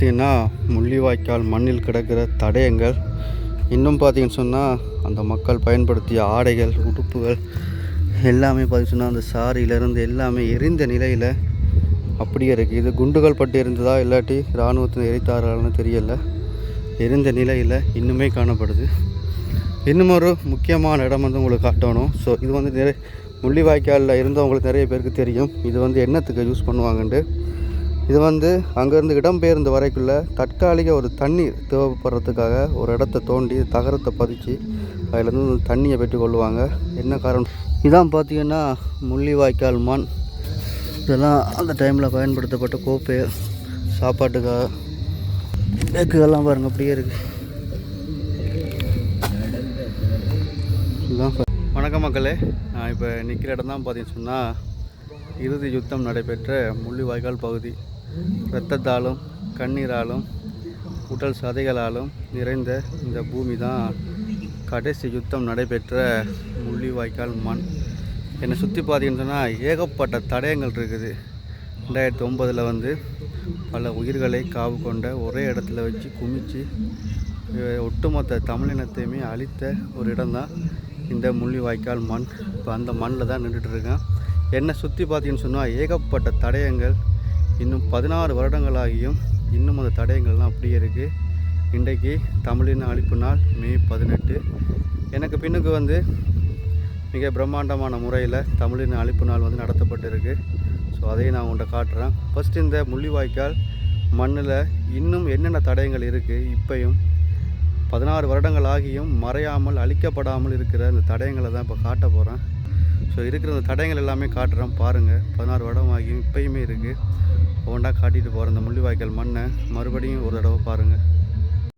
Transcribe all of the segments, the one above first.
பார்த்திங்கன்னா முள்ளிவாய்க்கால் மண்ணில் கிடக்கிற தடயங்கள். இன்னும் பார்த்தீங்கன்னு சொன்னால் அந்த மக்கள் பயன்படுத்திய ஆடைகள் உடுப்புகள் எல்லாமே பார்த்தீங்கன்னு சொன்னால் அந்த சாரியிலேருந்து எல்லாமே எரிந்த நிலையில் அப்படியே இருக்குது இது குண்டுகள் பட்டு இருந்ததா இல்லாட்டி இராணுவத்தில் எரித்தார்கள்னு தெரியல. எரிந்த நிலையில் இன்னுமே காணப்படுது. இன்னும் ஒரு முக்கியமான இடம் வந்து உங்களுக்கு காட்டணும். ஸோ இது வந்து நிறைய முள்ளிவாய்க்காலில் இருந்தவங்களுக்கு நிறைய பேருக்கு தெரியும். இது வந்து என்னத்துக்கு யூஸ் பண்ணுவாங்கன்ட்டு. இது வந்து அங்கேருந்து இடம்பெயர்ந்த வரைக்குள்ள தற்காலிக ஒரு தண்ணீர் தேவைப்படுறதுக்காக ஒரு இடத்த தோண்டி தகரத்தை பதிச்சு அதிலேருந்து தண்ணியை பெற்றுக்கொள்வாங்க என்ன காரணம்? இதான் பார்த்தீங்கன்னா முள்ளிவாய்க்கால் மண். இதெல்லாம் அந்த டைமில் பயன்படுத்தப்பட்ட கோப்பை சாப்பாட்டுக்காக. பேக்குகள்லாம் பாருங்கள் அப்படியே இருக்குது இதுதான் வணக்கம் மக்களே. நான் இப்போ நிற்கிற இடம் தான் பார்த்தீங்கன்னு சொன்னால் இறுதி யுத்தம் நடைபெற்ற முள்ளிவாய்க்கால் பகுதி. இரத்தத்தாலும் கண்ணீராலும் உடல் சதைகளாலும் நிறைந்த இந்த பூமி தான் கடைசி யுத்தம் நடைபெற்ற முள்ளிவாய்க்கால் மண். என்னை சுற்றி பார்த்தீங்கன்னு சொன்னால் ஏகப்பட்ட தடயங்கள் இருக்குது. ரெண்டாயிரத்தி ஒம்பதில் வந்து பல உயிர்களை காவு கொண்ட ஒரே இடத்துல வச்சு குமிச்சு ஒட்டுமொத்த தமிழினத்தையுமே அழித்த ஒரு இடம்தான் இந்த முள்ளிவாய்க்கால் மண். இப்போ அந்த மண்ணில் தான் நின்றுட்டுருக்கேன் என்னை சுற்றி பார்த்தீங்கன்னு சொன்னால் ஏகப்பட்ட தடயங்கள் இன்னும் பதினாறு வருடங்களாகியும் இன்னும் அந்த தடயங்கள்லாம் அப்படியே இருக்குது இன்றைக்கு தமிழின் அழிப்பு நாள் மே பதினெட்டு. எனக்கு பின்னுக்கு வந்து மிக பிரம்மாண்டமான முறையில் தமிழின அழிப்பு நாள் வந்து நடத்தப்பட்டிருக்கு. ஸோ அதையும் நான் உங்கள்கிட்ட காட்டுறேன். ஃபஸ்ட் இந்த முள்ளிவாய்க்கால் மண்ணில் இன்னும் என்னென்ன தடயங்கள் இருக்குது இப்பையும் பதினாறு வருடங்கள் ஆகியும் மறையாமல் அழிக்கப்படாமல் இருக்கிற அந்த தடயங்களை தான் இப்போ காட்ட போகிறேன் ஸோ இருக்கிற அந்த தடயங்கள் எல்லாமே காட்டுறோம். பாருங்கள் பதினாறு வருடம் ஆகியும் இப்பயுமே இருக்குது ஒவ்வொன்றா காட்டிட்டு போகிற இந்த முள்ளிவாய்க்கால் மண்ணை மறுபடியும் ஒரு தடவை பாருங்கள்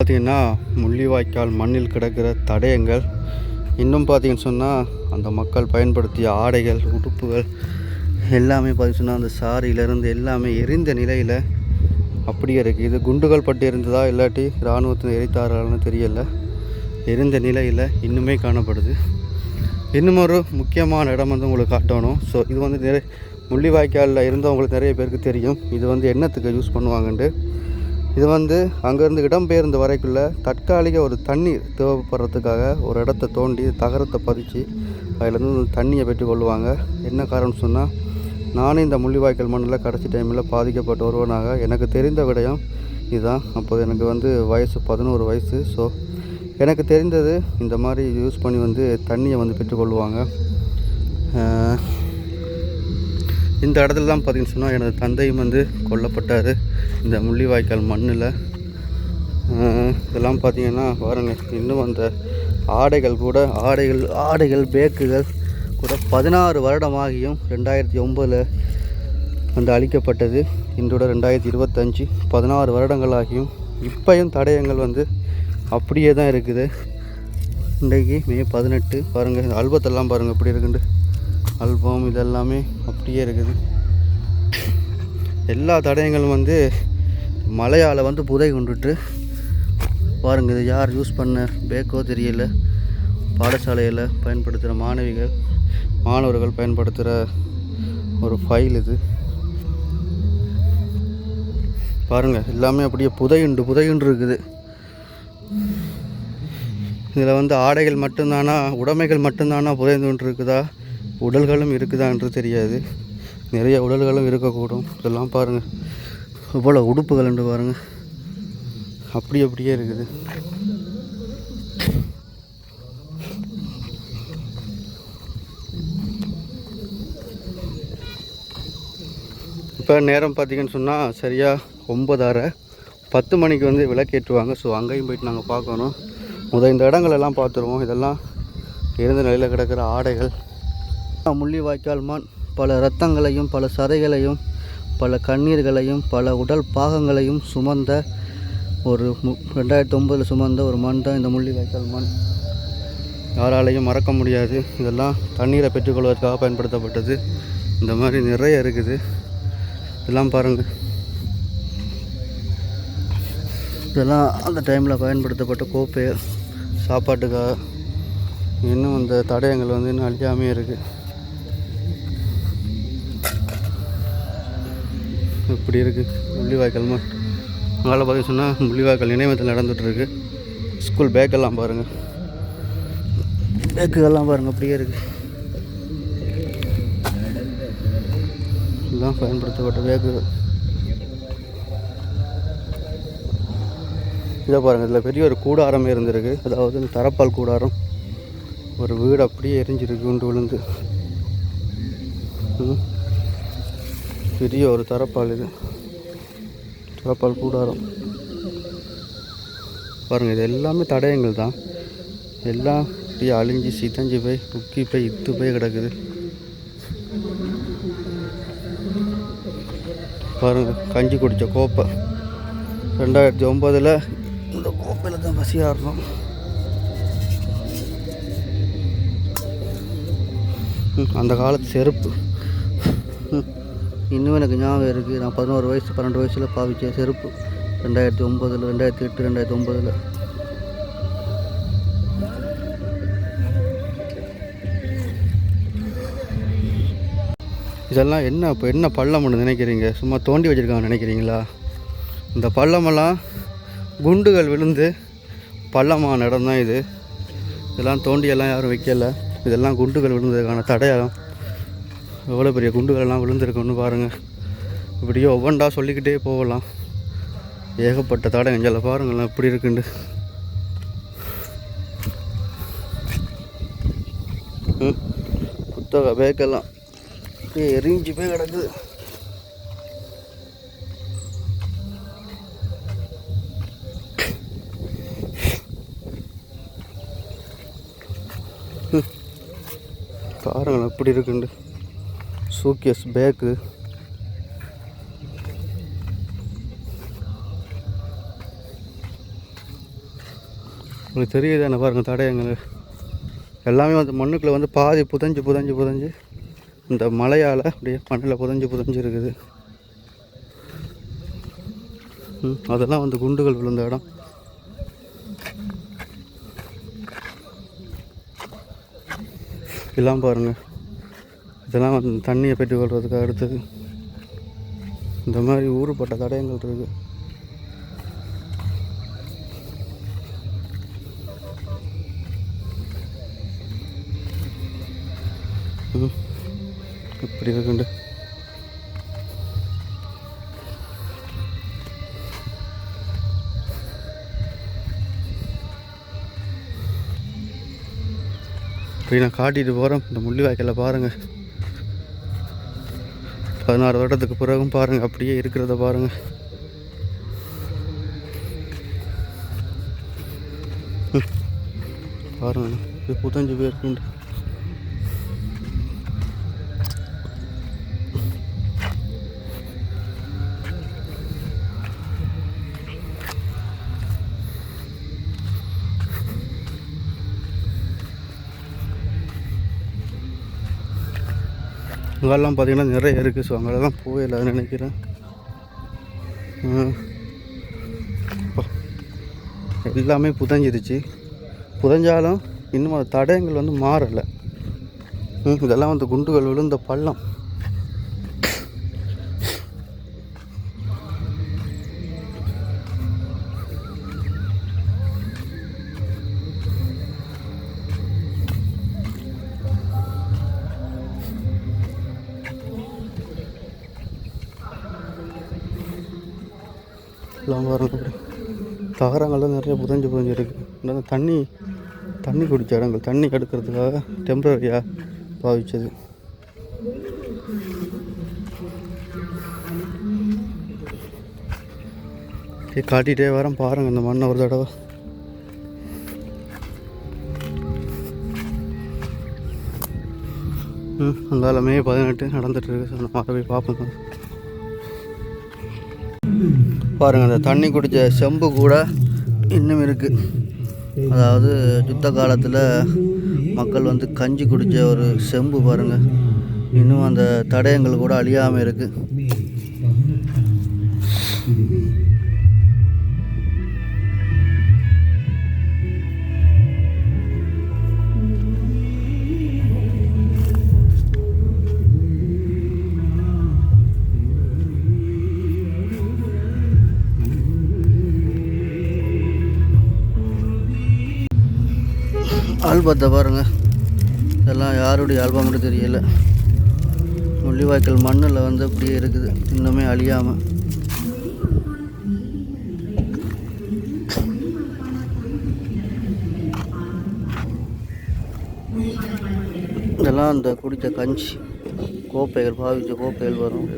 பார்த்திங்கன்னா முள்ளிவாய்க்கால் மண்ணில் கிடக்கிற தடயங்கள். இன்னும் பார்த்தீங்கன்னு சொன்னால் அந்த மக்கள் பயன்படுத்திய ஆடைகள் உடுப்புகள் எல்லாமே பார்த்தீங்கன்னு சொன்னால் அந்த சாரியிலேருந்து எல்லாமே எரிந்த நிலையில் அப்படியே இருக்குது இது குண்டுகள் பட்டு இருந்ததா இல்லாட்டி இராணுவத்தில் எரித்தார்கள்னு தெரியல. எரிந்த நிலையில் இன்னுமே காணப்படுது. இன்னும் ஒரு முக்கியமான இடம் வந்து உங்களுக்கு காட்டணும். ஸோ இது வந்து நிறைய முள்ளிவாய்க்காலில் இருந்தவங்களுக்கு நிறைய பேருக்கு தெரியும். இது வந்து என்னத்துக்கு யூஸ் பண்ணுவாங்கன்ட்டு. இது வந்து அங்கேருந்து இடம்பெயர்ந்த வரைக்குள்ள தற்காலிக ஒரு தண்ணீர் தேவைப்படுறதுக்காக ஒரு இடத்த தோண்டி தகரத்தை பதிச்சு அதிலேருந்து தண்ணியை பெற்றுக்கொள்ளுவாங்க என்ன காரணம் சொன்னால் நானும் இந்த முள்ளிவாய்க்கால் மண்ணில் கடைசி டைமில் பாதிக்கப்பட்ட ஒருவனாக எனக்கு தெரிந்த விடயம் இதுதான். அப்போது எனக்கு வந்து வயசு பதினோரு வயசு. ஸோ எனக்கு தெரிந்தது இந்த மாதிரி யூஸ் பண்ணி வந்து தண்ணியை வந்து பெற்றுக்கொள்வாங்க இந்த இடத்துல தான் பார்த்தீங்கன்னு சொன்னால் எனது தந்தையும் வந்து கொல்லப்பட்டார். இந்த முள்ளிவாய்க்கால் மண்ணில். இதெல்லாம் பார்த்தீங்கன்னா பாருங்கள் இன்னும் அந்த ஆடைகள் கூட ஆடைகள் ஆடைகள் பேக்குகள் கூட பதினாறு வருடமாகியும் ரெண்டாயிரத்தி ஒம்பதில் வந்து அழிக்கப்பட்டது. இன்றோட ரெண்டாயிரத்தி இருபத்தஞ்சி பதினாறு வருடங்களாகியும் இப்பையும் தடயங்கள் வந்து அப்படியே தான் இருக்குது. இன்றைக்கு மே பதினெட்டு. பாருங்கள் ஆல்பத்தெல்லாம் பாருங்கள் எப்படி இருக்குண்டு. ஆல்பம் இதெல்லாமே அப்படியே இருக்குது. எல்லா தடயங்களும் வந்து மழையால் வந்து புதை கொண்டுட்டு பாருங்கள் இது யார் யூஸ் பண்ண பேக்கோ தெரியல. பாடசாலையில் பயன்படுத்துகிற மாணவிகள் மாணவர்கள் பயன்படுத்துகிற ஒரு ஃபைல் இது. பாருங்கள் எல்லாமே அப்படியே புதையுண்டு புதையுண்டு இருக்குது. இதில் வந்து ஆடைகள் மட்டும்தானா உடைமைகள் மட்டும்தானா புதைந்து கொண்டு இருக்குதா உடல்களும் இருக்குதா என்று தெரியாது. நிறைய உடல்களும் இருக்கக்கூடும். இதெல்லாம் பாருங்கள் இவ்வளோ உடுப்புகள் என்று பாருங்கள் அப்படி அப்படியே இருக்குது. இப்போ நேரம் பார்த்தீங்கன்னு சொன்னால் சரியாக ஒம்பதாரை பத்து மணிக்கு வந்து விளக்கேற்றுவாங்க. ஸோ அங்கேயும் போயிட்டு நாங்கள் பார்க்கணும். முத இந்த இடங்களெல்லாம் பார்த்துருவோம். இதெல்லாம் இருந்த நிலையில் கிடக்கிற ஆடைகள். முள்ளிவாய்க்கால் மான் பல இரத்தங்களையும் பல சதைகளையும் பல கண்ணீர்களையும் பல உடல் பாகங்களையும் சுமந்த ஒரு மு ரெண்டாயிரத்தி ஒம்பதில் சுமந்த ஒரு மண் தான் இந்த முள்ளிவாய்க்கால் மண். யாராலையும் மறக்க முடியாது. இதெல்லாம் தண்ணீரை பெற்றுக்கொள்வதற்காக பயன்படுத்தப்பட்டது. இந்த மாதிரி நிறைய இருக்குது. இதெல்லாம் பாருங்கள் இதெல்லாம் அந்த டைமில் பயன்படுத்தப்பட்ட கோப்பை சாப்பாட்டுக்காக இன்னும் அந்த தடயங்கள் வந்து இன்னும் அழியாமே இருக்குது இப்படி இருக்குது முள்ளிவாய்க்கால் மட்டும் அதனால் பார்த்தீங்கன்னு சொன்னால் முள்ளிவாய்க்கால் நினைவத்தில் நடந்துகிட்ருக்கு. ஸ்கூல் பேக்கெல்லாம் பாருங்கள் பேக்குகள்லாம் பாருங்கள் அப்படியே இருக்குது எல்லாம் பயன்படுத்தப்பட்ட பேக்குகள். இதை பாருங்கள் இதில் பெரிய ஒரு கூடாரம் இருந்திருக்கு. அதாவது இந்த தரப்பால் கூடாரம். ஒரு வீடு அப்படியே எரிஞ்சிருக்கு உண்டு விழுந்து. பெரிய ஒரு தரப்பால் இது. தரப்பால் கூடாரம். பாருங்கள் இது எல்லாமே தடயங்கள் தான். எல்லாம் அப்படியே அழிஞ்சு சிதஞ்சு போய் உக்கி போய் இத்து போய் கிடக்குது. பாருங்கள் கஞ்சி குடித்த கோப்பை. ரெண்டாயிரத்தி ஒம்பதில் இந்த அந்த காலத்து செருப்பு. இன்னும் எனக்கு ஞாபகம் இருக்குது நான் பதினோரு வயசு பன்னெண்டு வயசில் பாவிச்ச செருப்பு. ரெண்டாயிரத்தி ஒம்பதில் ரெண்டாயிரத்தி எட்டு ரெண்டாயிரத்தி ஒம்பதில் இதெல்லாம் என்ன இப்போ என்ன பள்ளம்னு நினைக்கிறீங்க? சும்மா தோண்டி வச்சுருக்காங்க நினைக்கிறீங்களா? இந்த பள்ளமெல்லாம் குண்டுகள் விழுந்து பள்ளமான இடம் தான் இது. இதெல்லாம் தோண்டியெல்லாம் யாரும் வைக்கலை. இதெல்லாம் குண்டுகள் விழுந்ததுக்கான தடையாகும். எவ்வளோ பெரிய குண்டுகளெல்லாம் விழுந்திருக்குன்னு பாருங்கள் இப்படியே ஒவ்வொன்றா சொல்லிக்கிட்டே போகலாம். ஏகப்பட்ட தடை இங்கே பாருங்களேன் எப்படி இருக்குண்டு புத்தக பேக்கெல்லாம். எரிஞ்சு போய் கிடக்குது ம். பாருங்களேன் எப்படி இருக்குண்டு? Suitcase bag. உங்களுக்கு தெரியுது என்ன பாருங்கள் தடயங்கள்? எல்லாமே வந்து மண்ணுக்குள்ளே வந்து பாதி புதஞ்சு புதஞ்சு புதஞ்சு இந்த மலையால் அப்படியே மண்ணில் புதஞ்சு புதஞ்சு இருக்குது. அதெல்லாம் வந்து குண்டுகள் விழுந்த இடம். எல்லாம் பாருங்கள் இதெல்லாம் வந்து தண்ணியை பெற்றுக்கொள்றதுக்கு அடுத்தது. இந்த மாதிரி ஊறுபட்ட தடயங்கள் இருக்குது ம். இப்படி இருக்குண்டு. இப்படி நான் காட்டிட்டு போகிறேன் இந்த முள்ளி வாய்க்கல பாருங்கள் பதினாறு வருடத்துக்கு பிறகும் பாருங்கள் அப்படியே இருக்கிறத பாருங்கள் பாருங்கள் பாருங்க புதஞ்சு பேர் இருக்குண்டு இங்கெல்லாம் பார்த்திங்கன்னா நிறைய இருக்குது. ஸோ அங்கெல்லாம் போயிடல நினைக்கிறேன். ஆ. நினைக்கிறேன் எல்லாமே புதஞ்சிருச்சு. புதஞ்சாலும் இன்னும் அந்த தடயங்கள் வந்து மாறலை. இதெல்லாம் வந்து குண்டுகள் விழுந்த பள்ளம். எல்லாம் பாருங்க தகரங்கள்லாம் நிறைய புதஞ்சு புதஞ்சு இருக்குது தண்ணி தண்ணி குடித்த இடங்கள் தண்ணி எடுக்கிறதுக்காக டெம்பரரியாக பாவிச்சது. காட்டிகிட்டே வரேன் பாருங்கள் இந்த மண்ணை ஒரு தடவை. ம் அந்தாலுமே மே பதினெட்டு நடந்துட்டுருக்கு ஸோ நம்ம அதை போய் பார்ப்போம். பாருங்கள் அந்த தண்ணி குடித்த செம்பு கூட இன்னும் இருக்குது அதாவது யுத்த காலத்தில் மக்கள் வந்து கஞ்சி குடித்த ஒரு செம்பு பாருங்கள் இன்னும் அந்த தடயங்கள் கூட அழியாமல் இருக்குது ஆல்பத்தை பாருங்கள் இதெல்லாம் யாருடைய ஆல்பம் மட்டும் தெரியல. முள்ளிவாய்க்கால் மண்ணில் வந்து அப்படியே இருக்குது. இன்னுமே அழியாமல் இதெல்லாம் அந்த குடித்த கஞ்சி. கோப்பைகள் பாவித்த கோப்பைகள் வரும்.